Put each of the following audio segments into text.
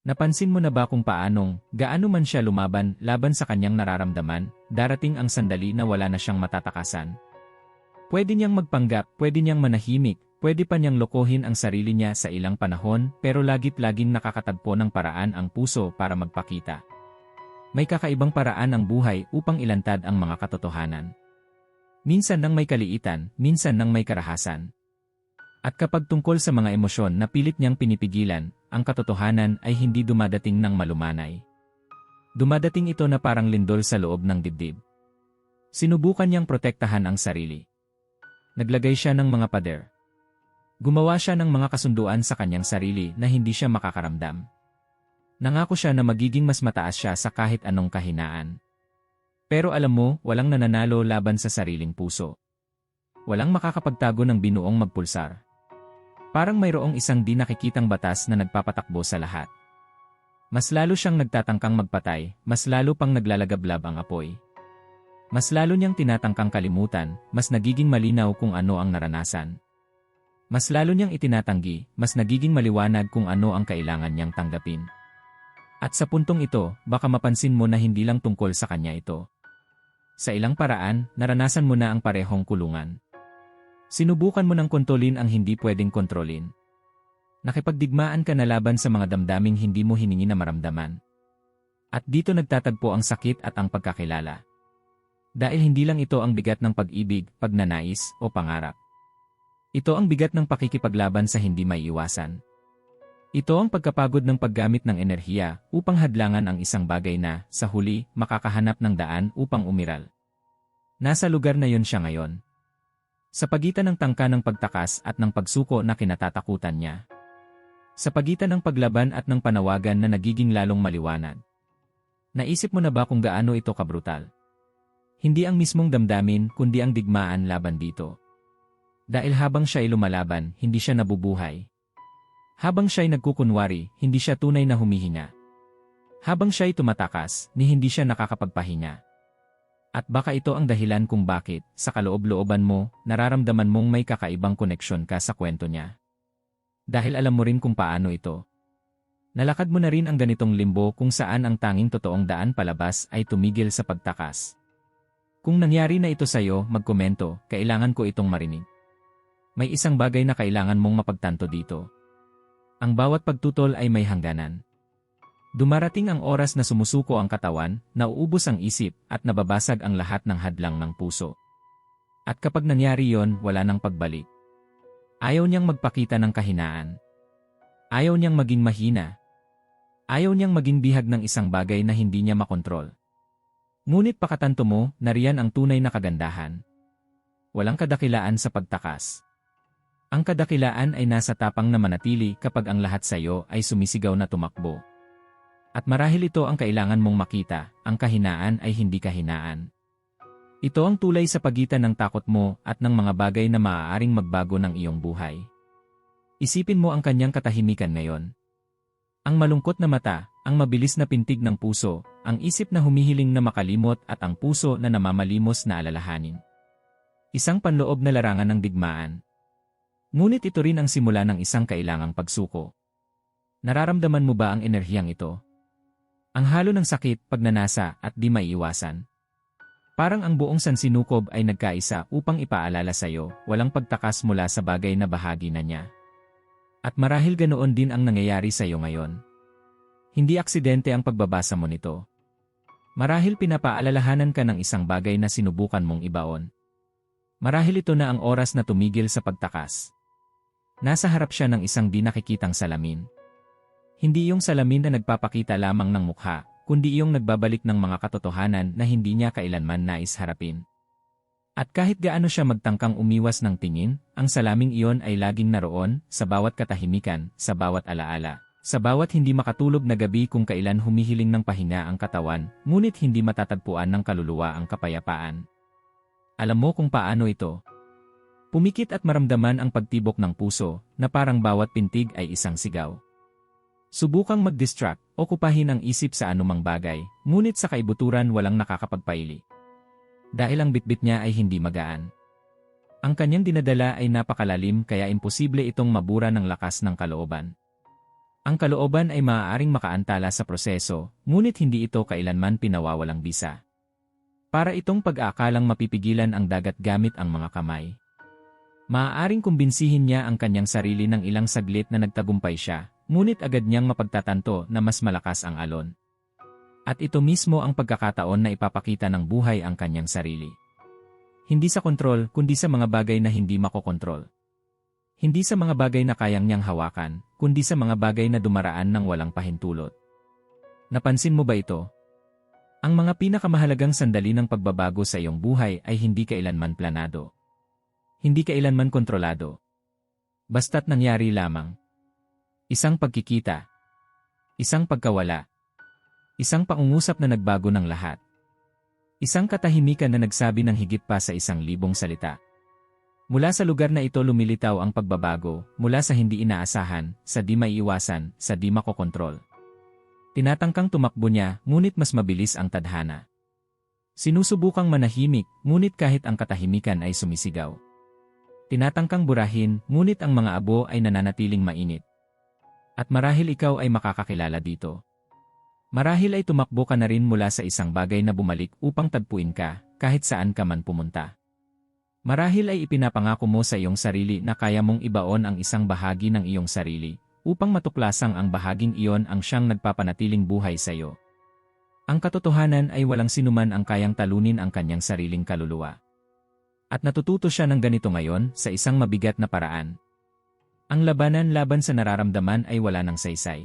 Napansin mo na ba kung paanong, gaano man siya lumaban laban sa kanyang nararamdaman, darating ang sandali na wala na siyang matatakasan? Pwede niyang magpanggap, pwede niyang manahimik, pwede pa niyang lokohin ang sarili niya sa ilang panahon pero lagit laging nakakatagpo ng paraan ang puso para magpakita. May kakaibang paraan ang buhay upang ilantad ang mga katotohanan. Minsan nang may kaliitan, minsan nang may karahasan. At kapag tungkol sa mga emosyon na pilit niyang pinipigilan, ang katotohanan ay hindi dumadating ng malumanay. Dumadating ito na parang lindol sa loob ng dibdib. Sinubukan niyang protektahan ang sarili. Naglagay siya ng mga pader. Gumawa siya ng mga kasunduan sa kanyang sarili na hindi siya makakaramdam. Nangako siya na magiging mas mataas siya sa kahit anong kahinaan. Pero alam mo, walang nananalo laban sa sariling puso. Walang makakapagtago ng binuong magpulsar. Parang mayroong isang di nakikitang batas na nagpapatakbo sa lahat. Mas lalo siyang nagtatangkang magpatay, mas lalo pang naglalagablab ang apoy. Mas lalo niyang tinatangkang kalimutan, mas nagiging malinaw kung ano ang naranasan. Mas lalo niyang itinatanggi, mas nagiging maliwanag kung ano ang kailangan niyang tanggapin. At sa puntong ito, baka mapansin mo na hindi lang tungkol sa kanya ito. Sa ilang paraan, naranasan mo na ang parehong kulungan. Sinubukan mo ng kontrolin ang hindi pwedeng kontrolin. Nakipagdigmaan ka na laban sa mga damdaming hindi mo hiningi na maramdaman. At dito nagtatagpo ang sakit at ang pagkakilala. Dahil hindi lang ito ang bigat ng pag-ibig, pagnanais, o pangarap. Ito ang bigat ng pakikipaglaban sa hindi may iwasan. Ito ang pagkapagod ng paggamit ng enerhiya upang hadlangan ang isang bagay na, sa huli, makakahanap ng daan upang umiral. Nasa lugar na yon siya ngayon. Sa pagitan ng tangka ng pagtakas at ng pagsuko na kinatatakutan niya. Sa pagitan ng paglaban at ng panawagan na nagiging lalong maliwanag. Naisip mo na ba kung gaano ito kabrutal? Hindi ang mismong damdamin kundi ang digmaan laban dito. Dahil habang siya ay lumalaban, hindi siya nabubuhay. Habang siya ay nagkukunwari, hindi siya tunay na humihinga. Habang siya ay tumatakas, ni hindi siya nakakapagpahinga. At baka ito ang dahilan kung bakit, sa kaloob-looban mo, nararamdaman mong may kakaibang koneksyon ka sa kwento niya. Dahil alam mo rin kung paano ito. Nalakad mo na rin ang ganitong limbo kung saan ang tanging totoong daan palabas ay tumigil sa pagtakas. Kung nangyari na ito sa'yo, magkomento, kailangan ko itong marinig. May isang bagay na kailangan mong mapagtanto dito. Ang bawat pagtutol ay may hangganan. Dumarating ang oras na sumusuko ang katawan, nauubos ang isip, at nababasag ang lahat ng hadlang ng puso. At kapag nangyari yon, wala nang pagbalik. Ayaw niyang magpakita ng kahinaan. Ayaw niyang maging mahina. Ayaw niyang maging bihag ng isang bagay na hindi niya makontrol. Ngunit pakatanto mo, nariyan ang tunay na kagandahan. Walang kadakilaan sa pagtakas. Ang kadakilaan ay nasa tapang na manatili kapag ang lahat sa iyo ay sumisigaw na tumakbo. At marahil ito ang kailangan mong makita, ang kahinaan ay hindi kahinaan. Ito ang tulay sa pagitan ng takot mo at ng mga bagay na maaaring magbago ng iyong buhay. Isipin mo ang kanyang katahimikan ngayon. Ang malungkot na mata, ang mabilis na pintig ng puso, ang isip na humihiling na makalimot at ang puso na namamalimos na alalahanin. Isang panloob na larangan ng digmaan. Ngunit ito rin ang simula ng isang kailangang pagsuko. Nararamdaman mo ba ang enerhiyang ito? Ang halo ng sakit, pagnanasa at di maiiwasan. Parang ang buong sansinukob ay nagkaisa upang ipaalala sa iyo, walang pagtakas mula sa bagay na bahagi na niya. At marahil ganoon din ang nangyayari sa iyo ngayon. Hindi aksidente ang pagbabasa mo nito. Marahil pinapaalalahanan ka ng isang bagay na sinubukan mong ibaon. Marahil ito na ang oras na tumigil sa pagtakas. Nasa harap siya ng isang di nakikitang salamin. Hindi yung salamin na nagpapakita lamang ng mukha, kundi yung nagbabalik ng mga katotohanan na hindi niya kailanman nais harapin. At kahit gaano siya magtangkang umiwas ng tingin, ang salaming iyon ay laging naroon, sa bawat katahimikan, sa bawat alaala. Sa bawat hindi makatulog na gabi kung kailan humihiling ng pahinga ang katawan, ngunit hindi matatagpuan ng kaluluwa ang kapayapaan. Alam mo kung paano ito? Pumikit at maramdaman ang pagtibok ng puso, na parang bawat pintig ay isang sigaw. Subukang mag-distract, okupahin ang isip sa anumang bagay, ngunit sa kaibuturan walang nakakapagpaili. Dahil ang bitbit niya ay hindi magaan. Ang kanyang dinadala ay napakalalim kaya imposible itong mabura ng lakas ng kalooban. Ang kalooban ay maaaring makaantala sa proseso, ngunit hindi ito kailanman pinawawalang bisa. Para itong pag-aakalang mapipigilan ang dagat gamit ang mga kamay. Maaaring kumbinsihin niya ang kanyang sarili ng ilang saglit na nagtagumpay siya, ngunit agad niyang mapagtatanto na mas malakas ang alon. At ito mismo ang pagkakataon na ipapakita ng buhay ang kanyang sarili. Hindi sa kontrol, kundi sa mga bagay na hindi makokontrol. Hindi sa mga bagay na kayang niyang hawakan, kundi sa mga bagay na dumaraan ng walang pahintulot. Napansin mo ba ito? Ang mga pinakamahalagang sandali ng pagbabago sa iyong buhay ay hindi kailanman planado. Hindi kailanman kontrolado. Basta't nangyari lamang. Isang pagkikita. Isang pagkawala. Isang pangungusap na nagbago ng lahat. Isang katahimikan na nagsabi ng higit pa sa isang libong salita. Mula sa lugar na ito lumilitaw ang pagbabago, mula sa hindi inaasahan, sa di maiiwasan, sa di makokontrol. Tinatangkang tumakbo niya, ngunit mas mabilis ang tadhana. Sinusubukang manahimik, ngunit kahit ang katahimikan ay sumisigaw. Tinatangkang burahin, ngunit ang mga abo ay nananatiling mainit. At marahil ikaw ay makakakilala dito. Marahil ay tumakbo ka na rin mula sa isang bagay na bumalik upang tagpuin ka, kahit saan ka man pumunta. Marahil ay ipinapangako mo sa iyong sarili na kaya mong ibaon ang isang bahagi ng iyong sarili, upang matuklasang ang bahaging iyon ang siyang nagpapanatiling buhay sa iyo. Ang katotohanan ay walang sinuman ang kayang talunin ang kanyang sariling kaluluwa. At natututo siya ng ganito ngayon sa isang mabigat na paraan. Ang labanan laban sa nararamdaman ay wala ng saysay.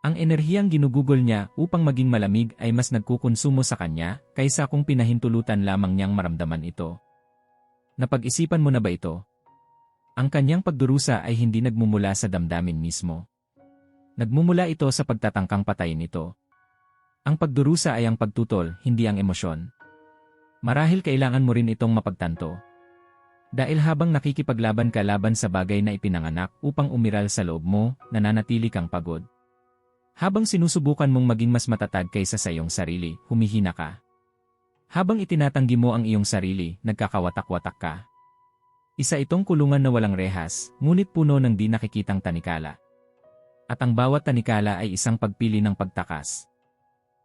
Ang enerhiyang ginugugol niya upang maging malamig ay mas nagkukonsumo sa kanya kaysa kung pinahintulutan lamang niyang maramdaman ito. Napag-isipan mo na ba ito? Ang kanyang pagdurusa ay hindi nagmumula sa damdamin mismo. Nagmumula ito sa pagtatangkang patayin ito. Ang pagdurusa ay ang pagtutol, hindi ang emosyon. Marahil kailangan mo rin itong mapagtanto. Dahil habang nakikipaglaban ka laban sa bagay na ipinanganak upang umiral sa loob mo, nananatili kang pagod. Habang sinusubukan mong maging mas matatag kaysa sa iyong sarili, humihina ka. Habang itinatanggi mo ang iyong sarili, nagkakawatak-watak ka. Isa itong kulungan na walang rehas, ngunit puno ng di nakikitang tanikala. At ang bawat tanikala ay isang pagpili ng pagtakas.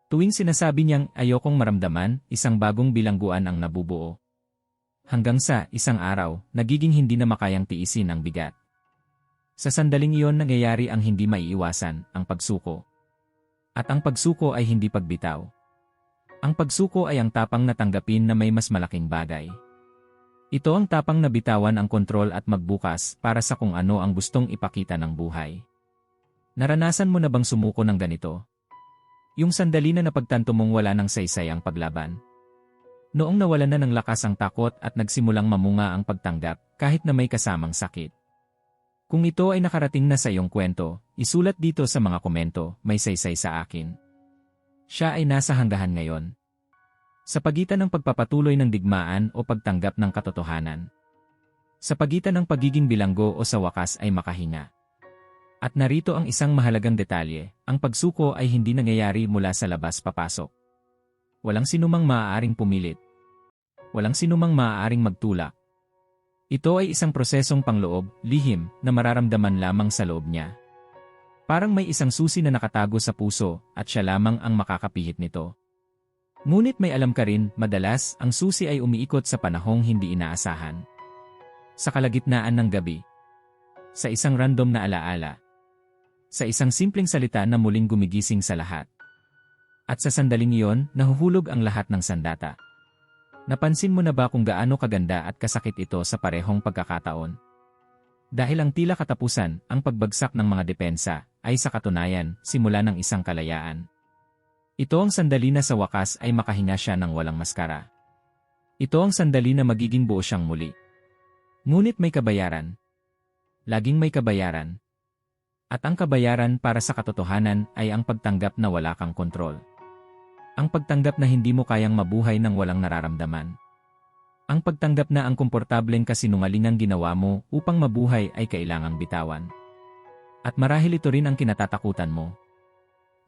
Tuwing sinasabi niyang ayokong maramdaman, isang bagong bilangguan ang nabubuo. Hanggang sa isang araw, nagiging hindi na makayang tiisin ang bigat. Sa sandaling iyon nangyayari ang hindi maiiwasan, ang pagsuko. At ang pagsuko ay hindi pagbitaw. Ang pagsuko ay ang tapang na tanggapin na may mas malaking bagay. Ito ang tapang na bitawan ang kontrol at magbukas para sa kung ano ang gustong ipakita ng buhay. Naranasan mo na bang sumuko ng ganito? Yung sandali na napagtanto mong wala ng saysay ang paglaban. Noong nawalan na ng lakas ang takot at nagsimulang mamunga ang pagtanggap kahit na may kasamang sakit. Kung ito ay nakarating na sa iyong kwento, isulat dito sa mga komento, may saysay sa akin. Siya ay nasa hanggahan ngayon. Sa pagitan ng pagpapatuloy ng digmaan o pagtanggap ng katotohanan. Sa pagitan ng pagiging bilanggo o sa wakas ay makahinga. At narito ang isang mahalagang detalye, ang pagsuko ay hindi nangyayari mula sa labas papasok. Walang sinumang maaaring pumilit. Walang sinumang maaaring magtulak. Ito ay isang prosesong pangloob, lihim, na mararamdaman lamang sa loob niya. Parang may isang susi na nakatago sa puso at siya lamang ang makakapihit nito. Ngunit may alam ka rin, madalas, ang susi ay umiikot sa panahong hindi inaasahan. Sa kalagitnaan ng gabi. Sa isang random na alaala. Sa isang simpleng salita na muling gumigising sa lahat. At sa sandaling iyon, nahuhulog ang lahat ng sandata. Napansin mo na ba kung gaano kaganda at kasakit ito sa parehong pagkakataon? Dahil ang tila katapusan, ang pagbagsak ng mga depensa, ay sa katunayan, simula ng isang kalayaan. Ito ang sandali na sa wakas ay makahinga siya ng walang maskara. Ito ang sandali na magiging buo siyang muli. Ngunit may kabayaran. Laging may kabayaran. At ang kabayaran para sa katotohanan ay ang pagtanggap na wala kang kontrol. Ang pagtanggap na hindi mo kayang mabuhay ng walang nararamdaman. Ang pagtanggap na ang komportableng kasinungalingang ginawa mo upang mabuhay ay kailangang bitawan. At marahil ito rin ang kinatatakutan mo.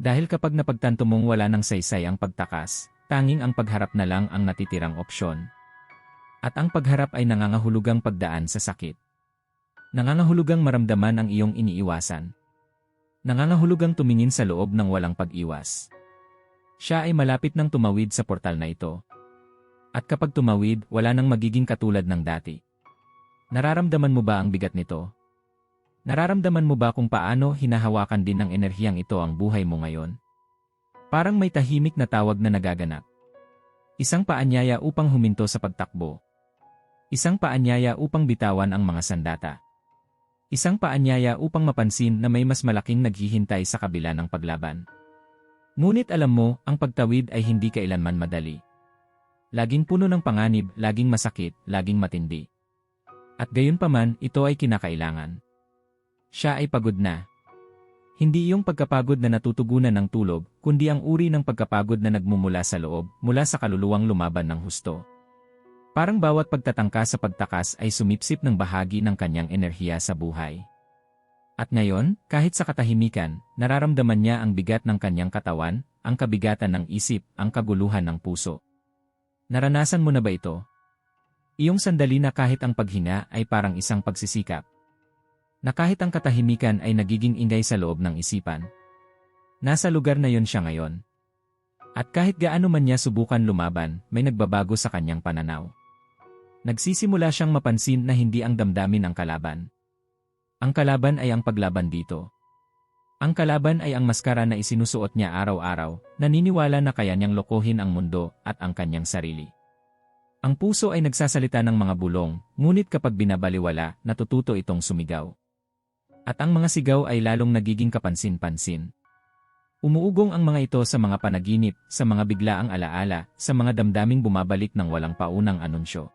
Dahil kapag napagtanto mong wala ng saysay ang pagtakas, tanging ang pagharap na lang ang natitirang opsyon. At ang pagharap ay nangangahulugang pagdaan sa sakit. Nangangahulugang maramdaman ang iyong iniiwasan. Nangangahulugang tumingin sa loob ng walang pag-iwas. Siya ay malapit ng tumawid sa portal na ito. At kapag tumawid, wala nang magiging katulad ng dati. Nararamdaman mo ba ang bigat nito? Nararamdaman mo ba kung paano hinahawakan din ng enerhiyang ito ang buhay mo ngayon? Parang may tahimik na tawag na nagaganap. Isang paanyaya upang huminto sa pagtakbo. Isang paanyaya upang bitawan ang mga sandata. Isang paanyaya upang mapansin na may mas malaking naghihintay sa kabila ng paglaban. Ngunit alam mo, ang pagtawid ay hindi kailanman madali. Laging puno ng panganib, laging masakit, laging matindi. At gayon paman, ito ay kinakailangan. Siya ay pagod na. Hindi iyong pagkapagod na natutugunan ng tulog, kundi ang uri ng pagkapagod na nagmumula sa loob, mula sa kaluluwang lumaban ng husto. Parang bawat pagtatangka sa pagtakas ay sumipsip ng bahagi ng kanyang enerhiya sa buhay. At ngayon, kahit sa katahimikan, nararamdaman niya ang bigat ng kanyang katawan, ang kabigatan ng isip, ang kaguluhan ng puso. Naranasan mo na ba ito? Iyong sandali na kahit ang paghinga ay parang isang pagsisikap. Na kahit ang katahimikan ay nagiging ingay sa loob ng isipan. Nasa lugar na yon siya ngayon. At kahit gaano man niya subukan lumaban, may nagbabago sa kanyang pananaw. Nagsisimula siyang mapansin na hindi ang damdamin ang kalaban. Ang kalaban ay ang paglaban dito. Ang kalaban ay ang maskara na isinusuot niya araw-araw, naniniwala na kaya niyang lokohin ang mundo at ang kanyang sarili. Ang puso ay nagsasalita ng mga bulong, ngunit kapag binabaliwala, natututo itong sumigaw. At ang mga sigaw ay lalong nagiging kapansin-pansin. Umuugong ang mga ito sa mga panaginip, sa mga biglaang alaala, sa mga damdaming bumabalik ng walang paunang anunsyo.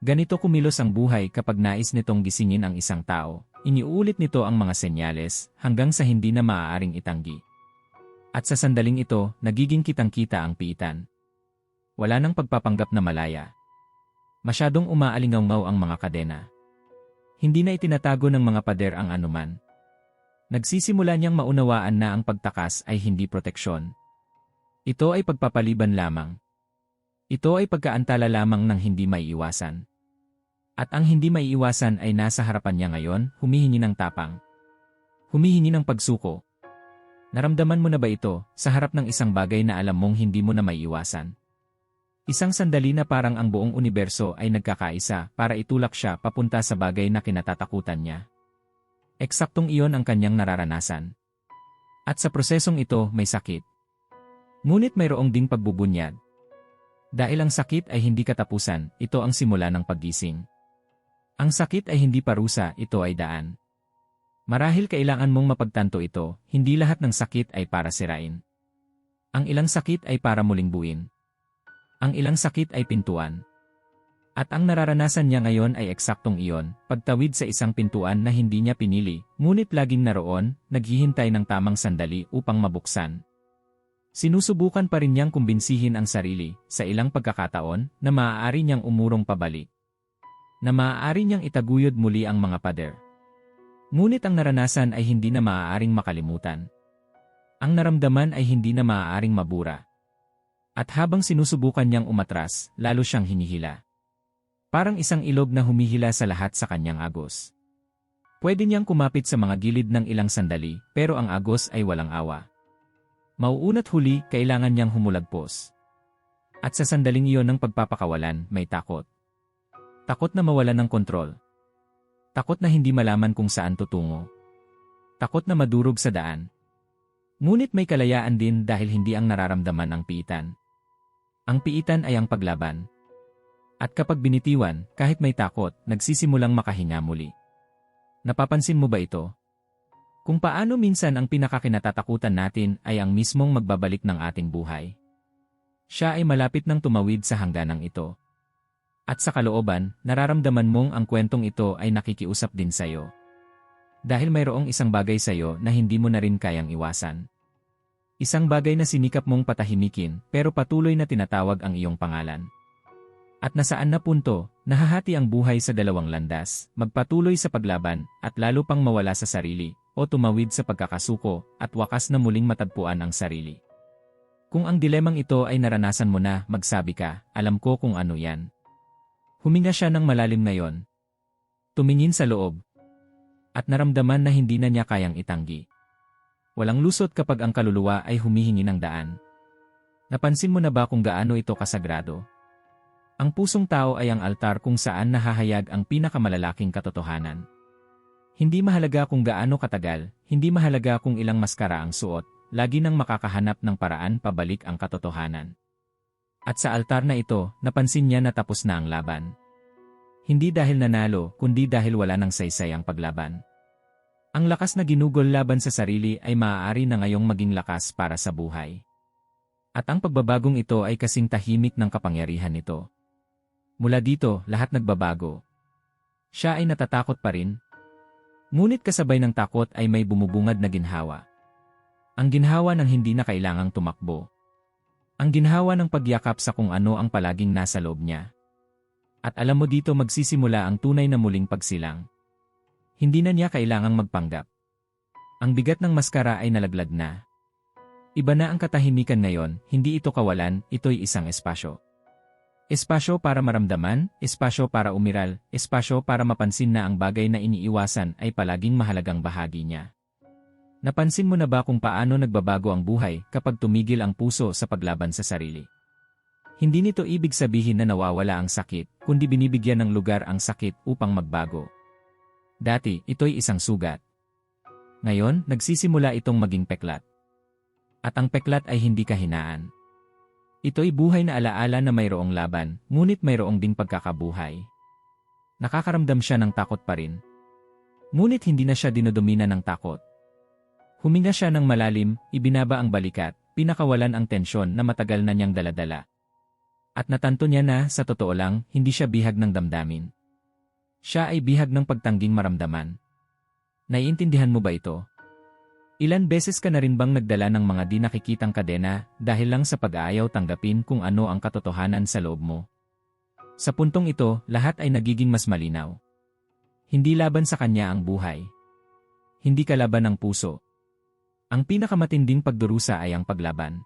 Ganito kumilos ang buhay kapag nais nitong gisingin ang isang tao. Iniulit nito ang mga senyales hanggang sa hindi na maaaring itanggi. At sa sandaling ito, nagiging kitang-kita ang piitan. Wala nang pagpapanggap na malaya. Masyadong umaalingaw ang mga kadena. Hindi na itinatago ng mga pader ang anuman. Nagsisimula niyang maunawaan na ang pagtakas ay hindi proteksyon. Ito ay pagpapaliban lamang. Ito ay pagkaantala lamang ng hindi maiiwasan. At ang hindi maiiwasan ay nasa harapan niya ngayon, humihingi ng tapang. Humihingi ng pagsuko. Naramdaman mo na ba ito, sa harap ng isang bagay na alam mong hindi mo na maiiwasan? Isang sandali na parang ang buong universo ay nagkakaisa para itulak siya papunta sa bagay na kinatatakutan niya. Eksaktong iyon ang kanyang nararanasan. At sa prosesong ito may sakit. Ngunit mayroong ding pagbubunyad. Dahil ang sakit ay hindi katapusan, ito ang simula ng paggising. Ang sakit ay hindi parusa, ito ay daan. Marahil kailangan mong mapagtanto ito, hindi lahat ng sakit ay para sirain. Ang ilang sakit ay para muling buin. Ang ilang sakit ay pintuan. At ang nararanasan niya ngayon ay eksaktong iyon, pagtawid sa isang pintuan na hindi niya pinili, ngunit laging naroon, naghihintay ng tamang sandali upang mabuksan. Sinusubukan pa rin niyang kumbinsihin ang sarili, sa ilang pagkakataon, na maaari niyang umurong pabalik na maaari niyang itaguyod muli ang mga pader. Ngunit ang naranasan ay hindi na maaaring makalimutan. Ang naramdaman ay hindi na maaaring mabura. At habang sinusubukan niyang umatras, lalo siyang hinihila. Parang isang ilog na humihila sa lahat sa kanyang agos. Pwede niyang kumapit sa mga gilid ng ilang sandali, pero ang agos ay walang awa. Mauunat huli, kailangan niyang humulagpos. At sa sandaling iyon ng pagpapakawalan, may takot. Takot na mawalan ng kontrol. Takot na hindi malaman kung saan tutungo. Takot na madurog sa daan. Ngunit may kalayaan din dahil hindi ang nararamdaman ang piitan. Ang piitan ay ang paglaban. At kapag binitiwan, kahit may takot, nagsisimulang makahinga muli. Napapansin mo ba ito? Kung paano minsan ang pinakakinatatakutan natin ay ang mismong magbabalik ng ating buhay. Siya ay malapit ng tumawid sa hangganang ito. At sa kalooban, nararamdaman mong ang kwentong ito ay nakikiusap din sa'yo. Dahil mayroong isang bagay sa'yo na hindi mo na rin kayang iwasan. Isang bagay na sinikap mong patahimikin pero patuloy na tinatawag ang iyong pangalan. At nasaan na punto, nahahati ang buhay sa dalawang landas, magpatuloy sa paglaban at lalo pang mawala sa sarili, o tumawid sa pagkakasuko at wakas na muling matagpuan ang sarili. Kung ang dilemang ito ay naranasan mo na, magsabi ka, alam ko kung ano yan. Huminga siya ng malalim ngayon. Tumingin sa loob. At naramdaman na hindi na niya kayang itanggi. Walang lusot kapag ang kaluluwa ay humihingi ng daan. Napansin mo na ba kung gaano ito kasagrado? Ang pusong tao ay ang altar kung saan nahahayag ang pinakamalalaking katotohanan. Hindi mahalaga kung gaano katagal, hindi mahalaga kung ilang maskara ang suot, lagi nang makakahanap ng paraan pabalik ang katotohanan. At sa altar na ito, napansin niya na tapos na ang laban. Hindi dahil nanalo, kundi dahil wala ng saysay ang paglaban. Ang lakas na ginugol laban sa sarili ay maaari na ngayong maging lakas para sa buhay. At ang pagbabagong ito ay kasing tahimik ng kapangyarihan nito. Mula dito, lahat nagbabago. Siya ay natatakot pa rin, Ngunit kasabay ng takot ay may bumubungad na ginhawa. Ang ginhawa ng hindi na kailangang tumakbo. Ang ginhawa ng pagyakap sa kung ano ang palaging nasa loob niya. At alam mo dito magsisimula ang tunay na muling pagsilang. Hindi na niya kailangang magpanggap. Ang bigat ng maskara ay nalaglag na. Iba na ang katahimikan ngayon, hindi ito kawalan, ito'y isang espasyo. Espasyo para maramdaman, espasyo para umiral, espasyo para mapansin na ang bagay na iniiwasan ay palaging mahalagang bahagi niya. Napansin mo na ba kung paano nagbabago ang buhay kapag tumigil ang puso sa paglaban sa sarili? Hindi nito ibig sabihin na nawawala ang sakit, kundi binibigyan ng lugar ang sakit upang magbago. Dati, ito'y isang sugat. Ngayon, nagsisimula itong maging peklat. At ang peklat ay hindi kahinaan. Ito'y buhay na alaala na mayroong laban, ngunit mayroong ding pagkakabuhay. Nakakaramdam siya ng takot pa rin. Ngunit hindi na siya dinodomina ng takot. Huminga siya ng malalim, ibinaba ang balikat, pinakawalan ang tensyon na matagal na niyang daladala. At natanto niya na, sa totoo lang, hindi siya bihag ng damdamin. Siya ay bihag ng pagtangging maramdaman. Naiintindihan mo ba ito? Ilan beses ka na rin bang nagdala ng mga di nakikitang kadena dahil lang sa pag-aayaw tanggapin kung ano ang katotohanan sa loob mo? Sa puntong ito, lahat ay nagiging mas malinaw. Hindi laban sa kanya ang buhay. Hindi kalaban ng puso. Ang pinakamatinding pagdurusa ay ang paglaban.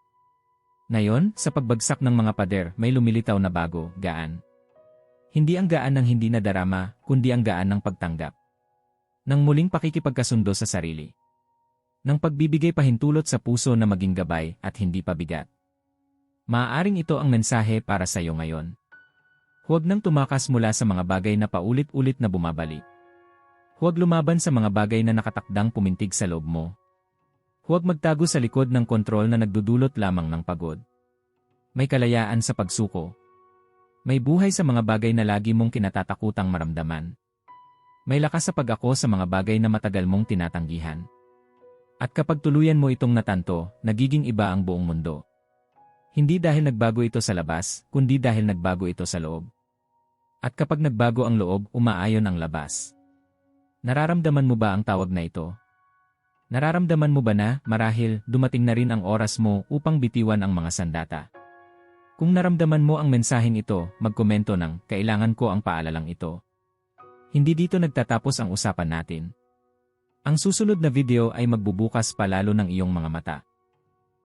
Ngayon, sa pagbagsak ng mga pader, may lumilitaw na bago, gaan. Hindi ang gaan ng hindi nadarama, kundi ang gaan ng pagtanggap. Nang muling pakikipagkasundo sa sarili ng pagbibigay pahintulot sa puso na maging gabay at hindi pabigat. Maaaring ito ang mensahe para sa iyo ngayon. Huwag nang tumakas mula sa mga bagay na paulit-ulit na bumabalik. Huwag lumaban sa mga bagay na nakatakdang pumintig sa loob mo. Huwag magtago sa likod ng kontrol na nagdudulot lamang ng pagod. May kalayaan sa pagsuko. May buhay sa mga bagay na lagi mong kinatatakutang maramdaman. May lakas sa pag-ako sa mga bagay na matagal mong tinatanggihan. At kapag tuluyan mo itong natanto, nagiging iba ang buong mundo. Hindi dahil nagbago ito sa labas, kundi dahil nagbago ito sa loob. At kapag nagbago ang loob, umaayon ang labas. Nararamdaman mo ba ang tawag na ito? Nararamdaman mo ba na, marahil, dumating na rin ang oras mo upang bitiwan ang mga sandata? Kung naramdaman mo ang mensaheng ito, magkomento ng, kailangan ko ang paalalang ito. Hindi dito nagtatapos ang usapan natin. Ang susunod na video ay magbubukas palalo ng iyong mga mata.